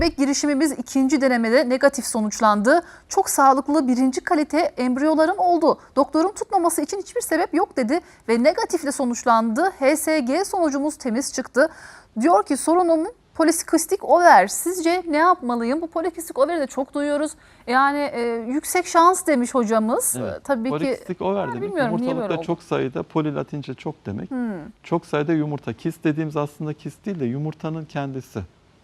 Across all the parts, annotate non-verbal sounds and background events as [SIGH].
girişimimiz ikinci denemede negatif sonuçlandı. Çok sağlıklı birinci kalite embriyolarım oldu. Doktorun tutmaması için hiçbir sebep yok dedi ve negatifle sonuçlandı. HSG sonucumuz temiz çıktı. Diyor ki sorunum polikistik over. Sizce ne yapmalıyım? Bu polikistik overi de çok duyuyoruz. Yani e, yüksek şans demiş hocamız. Evet. E, Tabii ki Polikistik over Ha, demek bilmiyorum, yumurtalıkta oldu? çok sayıda poli latince çok demek. Hmm. Çok sayıda yumurta. Kist dediğimiz aslında kist değil de yumurtanın kendisi.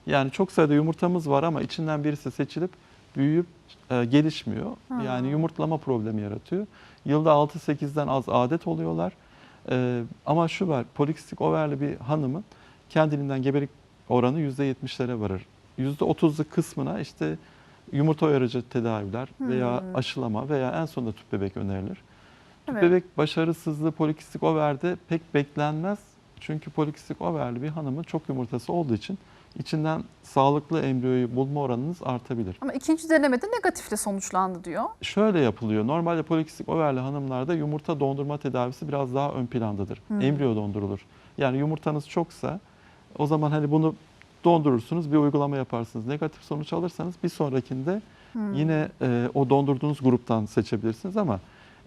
Yani çok sayıda yumurtamız var ama içinden birisi seçilip büyüyüp e, gelişmiyor. Ha. Yani yumurtlama problemi yaratıyor. Yılda 6-8'den az adet oluyorlar. E, ama şu var, polikistik overli bir hanımın kendiliğinden gebelik oranı %70'lere varır. %30'luk kısmına işte yumurta uyarıcı tedaviler veya Hmm. aşılama veya en sonunda tüp bebek önerilir. Tüp Evet. bebek başarısızlığı polikistik overde pek beklenmez. Çünkü polikistik overli bir hanımın çok yumurtası olduğu için içinden sağlıklı embriyoyu bulma oranınız artabilir. Ama ikinci denemede negatifle sonuçlandı diyor. Şöyle yapılıyor. Normalde polikistik overli hanımlarda yumurta dondurma tedavisi biraz daha ön plandadır. Hmm. Embriyo dondurulur. Yani yumurtanız çoksa o zaman hani bunu dondurursunuz, bir uygulama yaparsınız. Negatif sonuç alırsanız bir sonrakinde Hmm. yine e, o dondurduğunuz gruptan seçebilirsiniz ama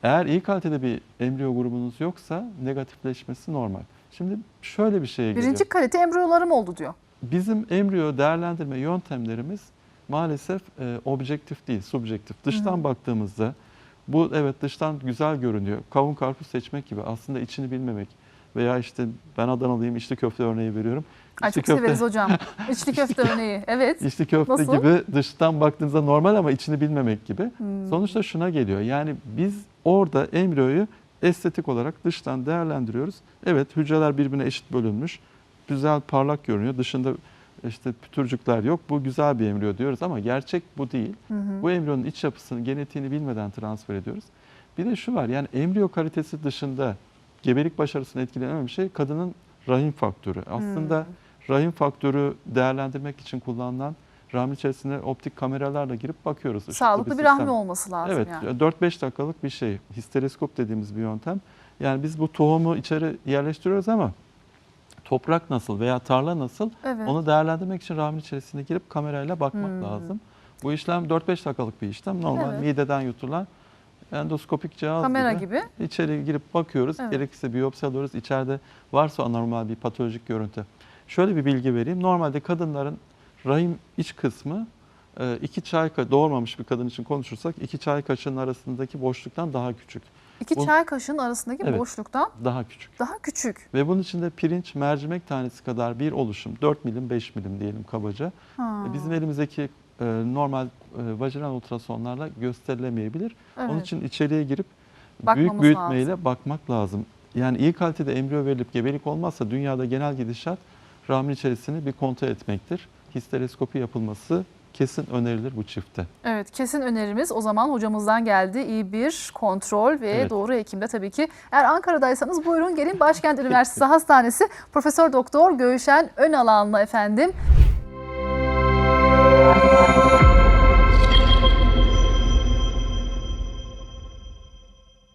eğer iyi kalitede bir embriyo grubunuz yoksa negatifleşmesi normal. Şimdi şöyle bir şeye geliyor. Birinci kalite embriyolarım oldu diyor. Bizim embriyo değerlendirme yöntemlerimiz maalesef e, objektif değil, subjektif. Dıştan Hı. baktığımızda bu evet dıştan güzel görünüyor. Kavun karpuz seçmek gibi aslında içini bilmemek veya işte ben Adanalıyım içli köfte örneği veriyorum. Ay İçli çok severiz hocam. [LAUGHS] İçli köfte örneği. Evet. İçli köfte Nasıl? gibi dıştan baktığınızda normal ama içini bilmemek gibi. Hmm. Sonuçta şuna geliyor. Yani biz orada embriyoyu estetik olarak dıştan değerlendiriyoruz. Evet hücreler birbirine eşit bölünmüş. Güzel parlak görünüyor. Dışında işte pütürcükler yok. Bu güzel bir embriyo diyoruz ama gerçek bu değil. Hı hı. Bu embriyonun iç yapısını, genetiğini bilmeden transfer ediyoruz. Bir de şu var yani embriyo kalitesi dışında gebelik başarısını etkileyen bir şey kadının rahim faktörü. Aslında Hmm. rahim faktörü değerlendirmek için kullanılan rahmin içerisine optik kameralarla girip bakıyoruz. Sağlıklı bir sistem. rahmi olması lazım Evet, yani. 4-5 dakikalık bir şey. Histereskop dediğimiz bir yöntem. Yani biz bu tohumu içeri yerleştiriyoruz ama toprak nasıl veya tarla nasıl Evet. onu değerlendirmek için rahmin içerisine girip kamerayla bakmak Hmm. lazım. Bu işlem 4-5 dakikalık bir işlem. Normal Evet. mideden yutulan endoskopik cihaz Kamera gibi. gibi. İçeri girip bakıyoruz. Evet. Gerekirse biyopsi alıyoruz. İçeride varsa anormal bir patolojik görüntü. Şöyle bir bilgi vereyim. Normalde kadınların rahim iç kısmı e, iki çay doğurmamış bir kadın için konuşursak iki çay kaşığının arasındaki boşluktan daha küçük. İki Bu- çay kaşığının arasındaki Evet. boşluktan Daha küçük. daha küçük. Ve bunun içinde pirinç mercimek tanesi kadar bir oluşum. 4 milim 5 milim diyelim kabaca. Ha. E, Bizim elimizdeki e, normal e, vajinal ultrasonlarla gösterilemeyebilir. evet. Onun için içeriye girip Bakmamız büyük büyütmeyle bakmak lazım. Yani iyi kalitede embriyo verilip gebelik olmazsa dünyada genel gidişat rahmin içerisini bir kontrol etmektir. Histereskopi yapılması kesin önerilir bu çifte. Evet kesin önerimiz o zaman hocamızdan geldi. İyi bir kontrol ve Evet. doğru hekimde tabii ki. Eğer Ankara'daysanız buyurun gelin Başkent Üniversitesi Hastanesi Profesör Doktor Göğüşen Önalan'la efendim.